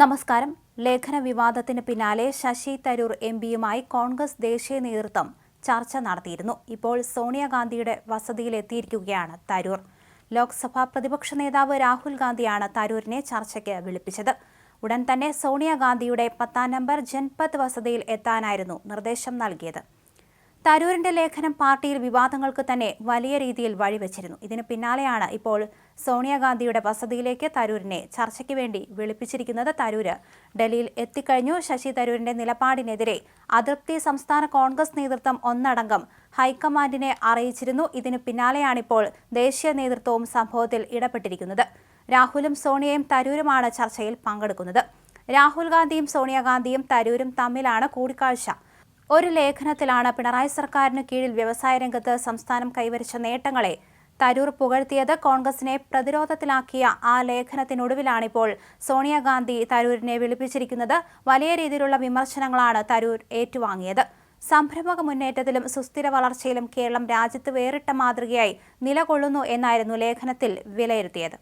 നമസ്കാരം. ലേഖന വിവാദത്തിന് പിന്നാലെ ശശി തരൂർ എം പിയുമായി കോൺഗ്രസ് ദേശീയ നേതൃത്വം ചർച്ച നടത്തിയിരുന്നു. ഇപ്പോൾ സോണിയാഗാന്ധിയുടെ വസതിയിലെത്തിയിരിക്കുകയാണ് തരൂർ. ലോക്സഭാ പ്രതിപക്ഷ നേതാവ് രാഹുൽ ഗാന്ധിയാണ് തരൂരിനെ ചർച്ചയ്ക്ക് വിളിപ്പിച്ചത്. ഉടൻ തന്നെ സോണിയാഗാന്ധിയുടെ പത്താം നമ്പർ ജൻപത് വസതിയിൽ എത്താനായിരുന്നു നിർദ്ദേശം നൽകിയത്. തരൂരിന്റെ ലേഖനം പാർട്ടിയിൽ വിവാദങ്ങൾക്ക് തന്നെ വലിയ രീതിയിൽ വഴിവെച്ചിരുന്നു. ഇതിന് പിന്നാലെയാണ് ഇപ്പോൾ സോണിയാഗാന്ധിയുടെ വസതിയിലേക്ക് തരൂരിനെ ചർച്ചയ്ക്ക് വേണ്ടി വിളിപ്പിച്ചിരിക്കുന്നത് തരൂര്. ഡൽഹിയിൽ എത്തിക്കഴിഞ്ഞു. ശശി തരൂരിന്റെ നിലപാടിനെതിരെ അതൃപ്തി സംസ്ഥാന കോൺഗ്രസ് നേതൃത്വം ഒന്നടങ്കം ഹൈക്കമാൻഡിനെ അറിയിച്ചിരുന്നു. ഇതിന് പിന്നാലെയാണിപ്പോൾ ദേശീയ നേതൃത്വവും സംഭവത്തിൽ ഇടപെട്ടിരിക്കുന്നത്. രാഹുലും സോണിയയും തരൂരുമാണ് ചർച്ചയിൽ പങ്കെടുക്കുന്നത്. രാഹുൽ ഗാന്ധിയും സോണിയാഗാന്ധിയും തരൂരും തമ്മിലാണ് കൂടിക്കാഴ്ച. ഒരു ലേഖനത്തിലാണ് പിണറായി സർക്കാരിന് കീഴിൽ വ്യവസായ രംഗത്ത് സംസ്ഥാനം കൈവരിച്ച നേട്ടങ്ങളെ തരൂർ പുകഴ്ത്തിയത്. കോൺഗ്രസിനെ പ്രതിരോധത്തിലാക്കിയ ആ ലേഖനത്തിനൊടുവിലാണിപ്പോൾ സോണിയാഗാന്ധി തരൂരിനെ വിളിപ്പിച്ചിരിക്കുന്നത്. വലിയ രീതിയിലുള്ള വിമർശനങ്ങളാണ് തരൂർ ഏറ്റുവാങ്ങിയത്. സംരംഭക മുന്നേറ്റത്തിലും സുസ്ഥിര വളർച്ചയിലും കേരളം രാജ്യത്ത് വേറിട്ട മാതൃകയായി നിലകൊള്ളുന്നു എന്നായിരുന്നു ലേഖനത്തിൽ വിലയിരുത്തിയത്.